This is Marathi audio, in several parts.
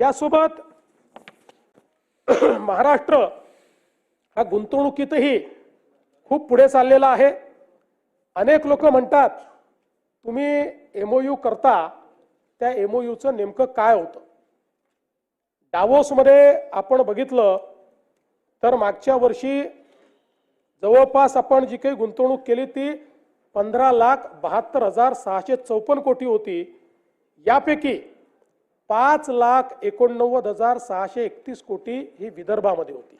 यासोबत महाराष्ट्र हा गुंतवणुकीतही खूप पुढे चाललेला आहे. अनेक लोक म्हणतात तुम्ही एम ओयू करता त्या एमओयूचं नेमकं काय होतं? डावोसमध्ये आपण बघितलं तर मागच्या वर्षी जवळपास आपण जी काही गुंतवणूक केली ती पंधरा लाख बहात्तर हजार सहाशे चौपन्न कोटी होती. यापैकी पाच लाख एकोणनव्वद हजार सहाशे एकतीस कोटी ही विदर्भामध्ये होती.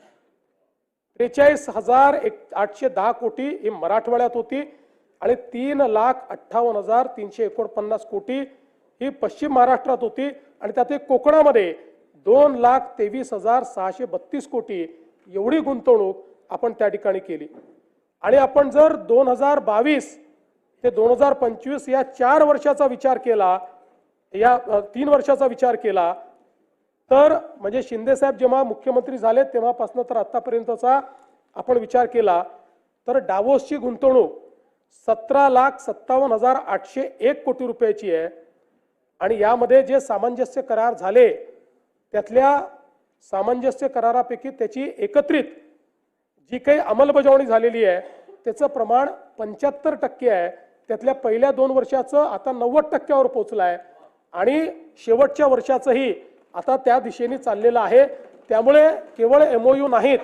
त्रेचाळीस हजार एक आठशे दहा कोटी ही मराठवाड्यात होती आणि तीन लाख अठ्ठावन्न हजार तीनशे एकोणपन्नास कोटी ही पश्चिम महाराष्ट्रात होती आणि त्यात कोकणामध्ये दोन लाख तेवीस हजार सहाशे बत्तीस कोटी एवढी गुंतवणूक आपण त्या ठिकाणी केली. आणि आपण जर दोन हजार बावीस ते दोन हजार पंचवीस या चार वर्षाचा विचार केला या तीन वर्षाचा विचार केला तर म्हणजे शिंदेसाहेब जेव्हा मुख्यमंत्री झाले तेव्हापासून तर आत्तापर्यंतचा आपण विचार केला तर डावोसची गुंतवणूक सतरा लाख सत्तावन्न हजार आठशे एक कोटी रुपयाची आहे. आणि यामध्ये जे सामंजस्य करार झाले त्यातल्या सामंजस्य करारापैकी त्याची एकत्रित जी काही अंमलबजावणी झालेली आहे त्याचं प्रमाण पंच्याहत्तर टक्के आहे. त्यातल्या पहिल्या दोन वर्षाचं आता नव्वद टक्क्यावर पोचलं आहे आणि शेवटच्या वर्षाचंही आता त्या दिशेने चाललेलं आहे. त्यामुळे केवळ एमओयू नाहीत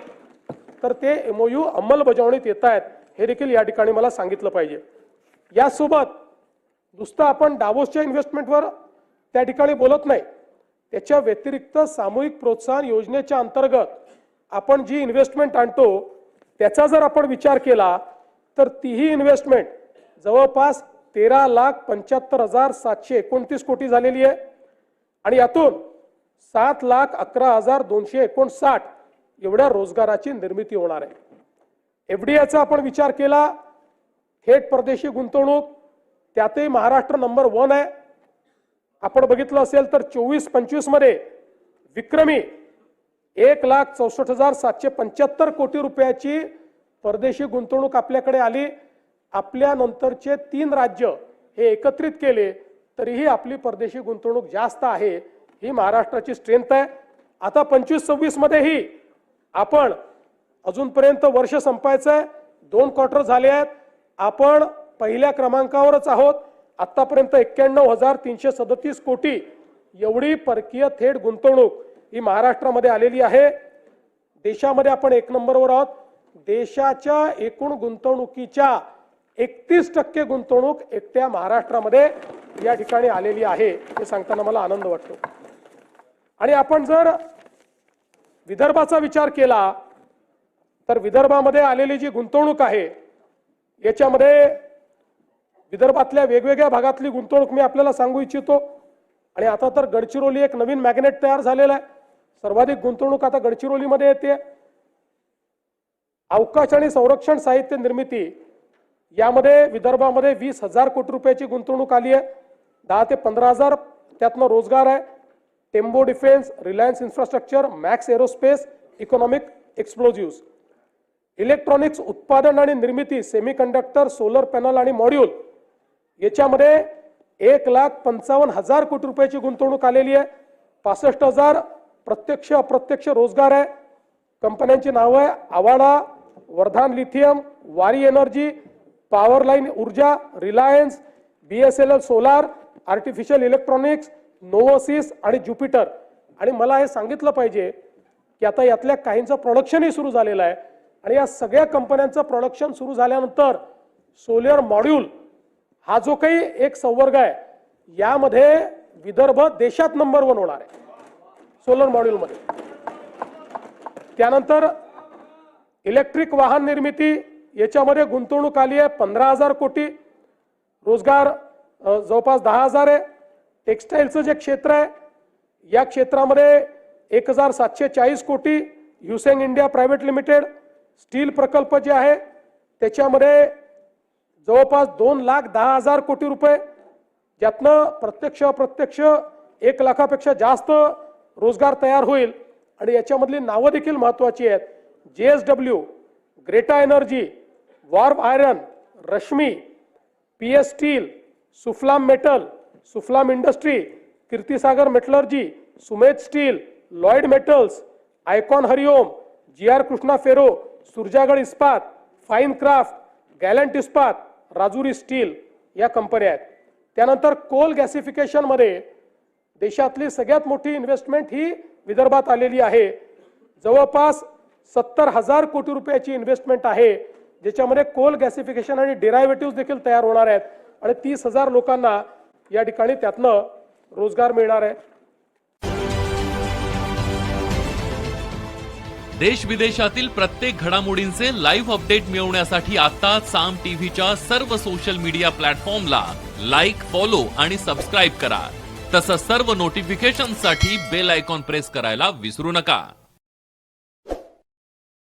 तर ते एमओयू अंमलबजावणीत येत आहेत हे देखील या ठिकाणी मला सांगितलं पाहिजे. यासोबत नुसतं आपण डावोसच्या इन्व्हेस्टमेंटवर त्या ठिकाणी बोलत नाही त्याच्या व्यतिरिक्त सामूहिक प्रोत्साहन योजनेच्या अंतर्गत आपण जी इन्व्हेस्टमेंट आणतो त्याचा जर आपण विचार केला तर तीही इन्व्हेस्टमेंट जवळपास तेरा लाख पंच्याहत्तर हजार सातशे एकोणतीस कोटी झालेली आहे. आणि यातून सात लाख अकरा हजार दोनशे एकोणसाठ एवढ्या रोजगाराची निर्मिती होणार आहे. एफ डी आपण विचार केला थेट परदेशी गुंतवणूक त्यातही महाराष्ट्र नंबर वन आहे. आपण बघितलं असेल तर चोवीस पंचवीसमध्ये विक्रमी एक लाख चौसष्ट हजार सातशे पंच्याहत्तर कोटी रुपयाची परदेशी गुंतवणूक आपल्याकडे आली. आपल्या नंतरचे तीन राज्य हे एकत्रित केले तरीही आपली परदेशी गुंतवणूक जास्त आहे ही महाराष्ट्राची स्ट्रेंथ आहे. आता पंचवीस सव्वीस मध्येही आपण अजूनपर्यंत वर्ष संपायचं आहे दोन क्वार्टर झाले आहेत. आपण पहिल्या क्रमांकावरच आहोत. आत्तापर्यंत एक्क्याण्णव हजार तीनशे सदतीस कोटी एवढी परकीय थेट गुंतवणूक ही महाराष्ट्रामध्ये आलेली आहे. देशामध्ये आपण एक नंबरवर आहोत. देशाच्या एकूण गुंतवणुकीच्या एकतीस टक्के गुंतवणूक एकट्या महाराष्ट्रामध्ये या ठिकाणी आलेली आहे हे सांगताना मला आनंद वाटतो. आणि आपण जर विदर्भाचा विचार केला तर विदर्भामध्ये आलेली जी गुंतवणूक आहे याच्यामध्ये विदर्भातल्या वेगवेगळ्या भागातली गुंतवणूक मी आपल्याला सांगू इच्छितो. आणि आता तर गडचिरोली एक नवीन मॅग्नेट तयार झालेला आहे. सर्वाधिक गुंतवणूक आता गडचिरोलीमध्ये येते. अवकाश आणि संरक्षण साहित्य निर्मिती यामध्ये विदर्भामध्ये वीस हजार कोटी रुपयाची गुंतवणूक आली आहे. दहा ते पंधरा हजार त्यातनं रोजगार आहे. Tembo defence Reliance infrastructure Max aerospace economic explosives. Electronics उत्पादन आणि निर्मिती सेमीकंडक्टर सोलर पॅनल आणि मॉड्यूल. याच्यामध्ये एक लाख पंचावन्न हजार कोटी रुपयाची गुंतवणूक आलेली आहे. पासष्ट हजार प्रत्यक्ष अप्रत्यक्ष रोजगार आहे. कंपन्यांची नावं आहे. Avaada Vardhan lithium Waaree energy power line ऊर्जा Reliance B S L L solar artificial electronics नोवोसिस आणि ज्युपिटर. आणि मला हे सांगितलं पाहिजे की आता यातल्या काहींचं प्रोडक्शनही सुरू झालेलं आहे. आणि या सगळ्या कंपन्यांचं प्रोडक्शन सुरू झाल्यानंतर सोलर मॉड्यूल हा जो काही एक संवर्ग आहे यामध्ये विदर्भ देशात नंबर वन होणार आहे सोलर मॉड्यूलमध्ये त्यानंतर इलेक्ट्रिक वाहन निर्मिती याच्यामध्ये गुंतवणूक आली आहे. पंधरा हजार कोटी रोजगार जवळपास दहा हजार आहे. टेक्स्टाईलचं जे क्षेत्र आहे या क्षेत्रामध्ये एक हजार सातशे चाळीस कोटी युसेंग इंडिया प्रायव्हेट लिमिटेड स्टील प्रकल्प जे आहे त्याच्यामध्ये जवळपास दोन लाख दहा हजार कोटी रुपये ज्यातनं प्रत्यक्ष अप्रत्यक्ष एक लाखापेक्षा जास्त रोजगार तयार होईल. आणि याच्यामधली नावं देखील महत्त्वाची आहेत. J S W Greta energy वॉर्ब iron Rashmi P S steel Suphalam metal Suphalam industry Kirtisagar metallurgy Sumedh steel Lloyd metals icon Hariom G R Krishna ferro Surjagad Ispat fine craft गॅलंट इस्पात राजुरी स्टील या कंपन्या आहेत. त्यानंतर कोल गॅसिफिकेशनमध्ये देशातली सगळ्यात मोठी इन्व्हेस्टमेंट ही विदर्भात आलेली आहे. जवळपास सत्तर हजार कोटी रुपयाची इन्व्हेस्टमेंट आहे. ज्याच्यामध्ये कोल गॅसिफिकेशन आणि डिरायव्हेटिव्ह देखील तयार होणार आहेत. आणि तीस हजार लोकांना या ठिकाणी त्यातनं रोजगार मिळणार आहे. देश विदेशातील प्रत्येक घडामोडींचे लाईव्ह अपडेट मिळवण्यासाठी आता साम टीव्हीच्या सर्व सोशल मीडिया प्लॅटफॉर्मला लाईक फॉलो आणि सबस्क्राईब करा. तसंच सर्व नोटिफिकेशनसाठी बेल आयकॉन प्रेस करायला विसरू नका.